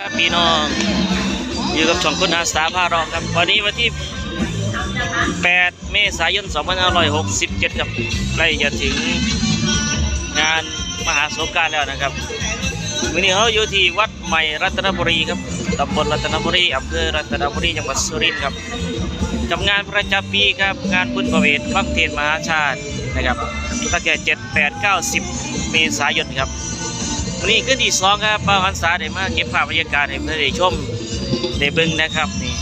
ครับพี่น้องอยู่กับช่องคุณอาสาพารองครับวันนี้วันที่ 8 เมษายน 2567ครับใกล้จะถึงงานมหาสงกรารแล้วนะครับวันนี้เขาอยู่ที่วัดใหม่รัตนบุรีครับตำบลรัตนบุรีอำเภอรัตนบุรีจังหวัดสุรินทร์ครับกับงานประจำปีครับงานบุญประเวทฟังเทศน์มหาชาตินะครับตั้งแต่7 8 9 10 เมษายนครับ วันนี้ขึ้นที่สองครับป้าหันษาได้มาเก็บภาพบรรยากาศให้เพื่อนได้ชมได้เบิ่งนะครับนี่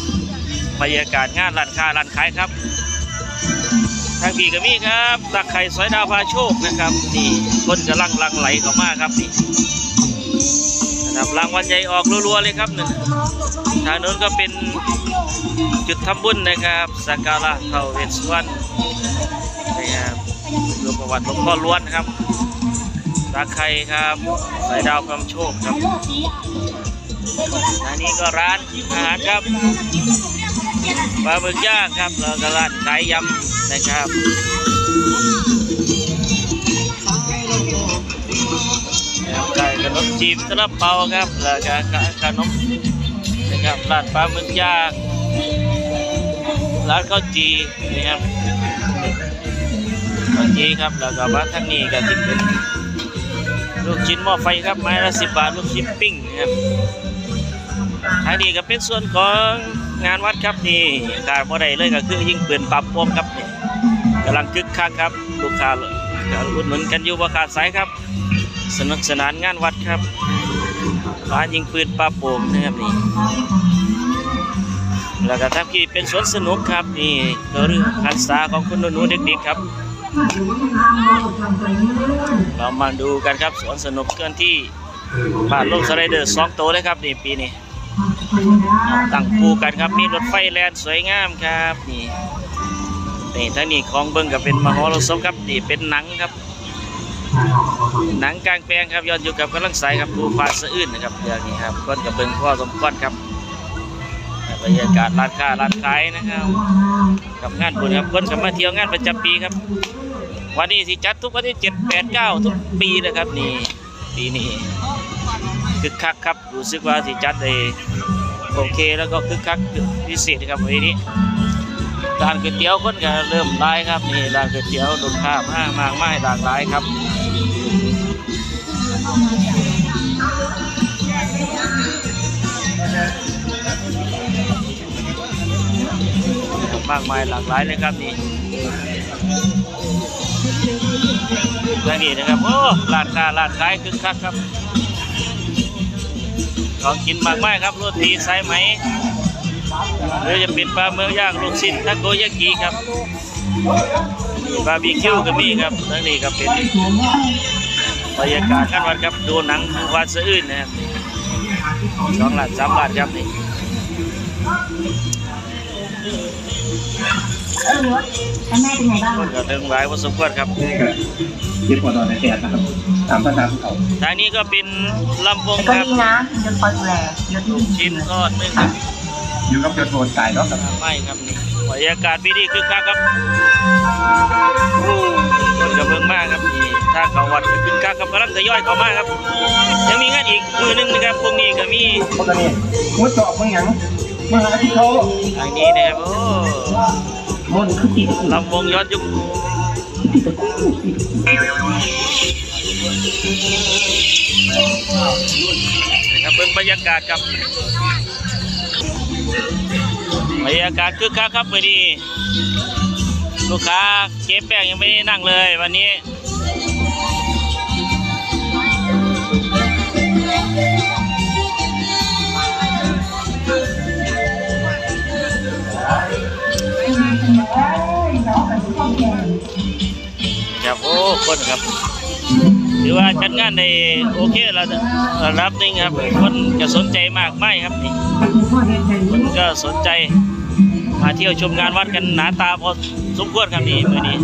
บรรยากาศงานร้านค้าร้านขายครับ ทางพี่ก็มีครับตักไข่สอยดาวพาโชคนะครับนี่คนกำลังลังไหลเข้ามาครับนี่นะครับรางวัลใหญ่ออกรัวๆเลยครับหนี่งทางโน้นก็เป็นจุดทำบุญนะครับสักการะเท้าเวสสวรรณนะครับรวมประวัติหลวงพ่อล้วนครับ ตาไข่ครับสายดาวคำโชคครับอันนี้ก็ร้านอาหารครับปลาหมึกย่างครับแล้วก็ร้านขายยำนะครับแล้วไก่ขนมจีบกระเปาครับแล้วก็ขนมนะครับร้านปลาหมึกย่างร้านข้าวจีนะครับข้าวจีครับแล้วก็มาทางนี้ก็ที่เป็น ลูกชิ้นหม้อไฟครับไม้ละสิบบาท ลูกชิ้นปิ้งนะครับทางนี้ก็เป็นส่วนของงานวัดครับนี่การบ่ได้เลยก็คือยิ่งเปลี่ยนปรับปรุงครับนี่กำลังคึกคักครับลูกค้าก็อุดหนุนกันอยู่บ่ขาดสายครับ สนุกสนานงานวัดครับร้านยิงปืนปลาโป่งนะครับนี่แล้วก็ทับที่เป็นสวนสนุกครับนี่ก็เรื่องการศึกษาของคุณหนูๆเด็กๆครับ เรามาดูกันครับสวนสนุกเคลื่อนที่บ้านลูกสไลเดอร์สองโตวเลยครับนี่ปีนี้ตั้งคู่กันครับมีรถไฟแลนสวยงามครับนี่นี่ท่างนี้ของเบิ้งกับเป็นมหรสพครับนี่เป็นหนังครับ หนังกลางแปลงครับย้อนอยู่กับกำลังใสครับดูฟ้าสะอื้นนะครับอย่างนี้ครับก้นกับเบิ้งพ่อสมก้อนครับ บรรยากาศร้านค้าร้านขายนะครับ กับงานบุญครับคนกับมาเที่ยวงานประจำปีครับ วันนี้สิจัดทุกวันที่เจ็ดแปดเก้าทุกปีนะครับนี่ปีนี้คึกคักครับรู้สึกว่าสิจัดได้โอเคแล้วก็คึกคักพิเศษครับวันนี้ร้านก๋วยเตี๋ยวคนก็เริ่มไล่ครับนี่ร้านก๋วยเตี๋ยวลูกค้ามากมากมายหลากหลายครับ มากมายหลากหลายเลยครับนี่ทางนี้นะครับโอ้ร้านค้าร้านขายคึกคักครับของกินมากมายครับโรตีสายไหมหรือจะเป็นปลาเมืองย่างลูกชิ้นทาโกยากิครับบาร์บีคิวก็มีครับทางนี้ก็เป็นบรรยากาศกันวันครับดูหนังดูวาดสะอื้นนะครับสองล้านสามล้านครับนี่ เออแล้วแม่เป็นไงบ้างก็ถึงหลายพอสมควรครับนี่ก็ยึดหัวตอนในแขนนะครับตามภาษาภูเขาทางนี้ก็เป็นลำวงแต่คก็รับดีนะยศคอยดูแลยศลูกชิ้นทอดนึ่งครับอยู่กับยศโทนตายแล้วครับไม่ครับนี่บรรยากาศปีนี้คือคักครับคนกับเบิ่งมากครับนี่ถ้าเขาวัดคือคักครับกำลังทยอยเข้ามาครับ ยังมีงานอีกมือนึงนะครับพรุ่งนี้ก็มีพวกนี้มุดจอบมึงยังมาหาที่เขาทางนี้นะครับโอ้ มนคือติดลำวงย้อนยุคนะครับเป็นบรรยากาศครับบรรยากาศคือคักครับวันนี้ลูกค้าเก็บแป้งยังไม่ได้นั่งเลยวันนี้ ครับโอ้คนครับถือว่าจัดงานในโอเคระดับระดับนึงครับคนก็สนใจมากไม่ครับนี่คนก็สนใจมาเที่ยวชมงานวัดกันหนาตาพอสมควรครับนี่มือนี้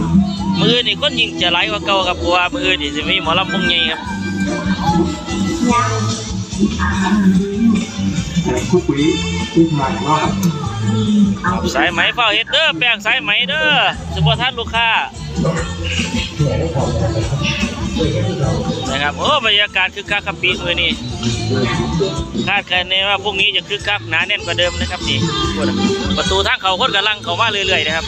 มือนี่คนยิ่งจะไหลกว่าเก่าครับเพราะว่ามือนี่จะมีหมอลำพงใหญ่ครับคู่ปุ๋ยคู่หมากว่าสายไหมเฝ้าเฮ็ดเด้อแป้งสายไหมเด้อสุภทัศน์ลูกค้า นะครับโอ้บรรยากาศคือคักครับปีมือนี้คาดคะเนว่าพรุ่งนี้จะคึกคักหนาแน่นกว่าเดิมนะครับนี่พูดนะประตูทางเขาคนกำลังเขามาเรื่อยๆนะครับ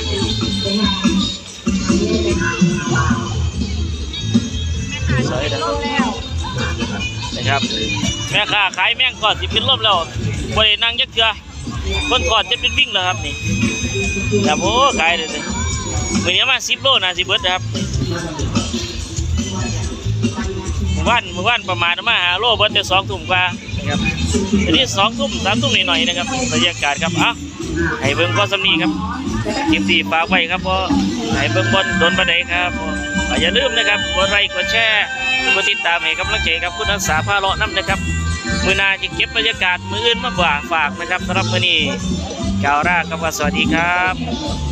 สวยนะครับนะครับแม่ค้าขายแม่งก่อนสิเป็นลมแล้วบรินั่งยักเกือคนถอดจะเป็นวิ่งแล้วครับนี่ครับโอ้ขายเลยเลยมือนี้มาสิบโลนะสิเบิร์ดนะครับ หมู่บ้านหมู่บ้านประมาณมาหาโลเบิร์ดจะสองทุ่มกว่านะครับทีนี้สองทุ่มสามทุ่มหน่อยๆนะครับบรรยากาศครับอ้าให้เบิ่งก็สำนีครับคลิปที่ฝากไว้ครับพราะให้เบิ่งบนโดนบันไดครับอย่าลืมนะครับกดไลค์กดแชร์กดติดตามให้กำลังใจครับคุณทักษาพาเลาะน้ำนะครับมือนาจะเก็บบรรยากาศมืออื่นมาบ่าฝากนะครับสำหรับมือนี้กาวลาครับว่าสวัสดีครับ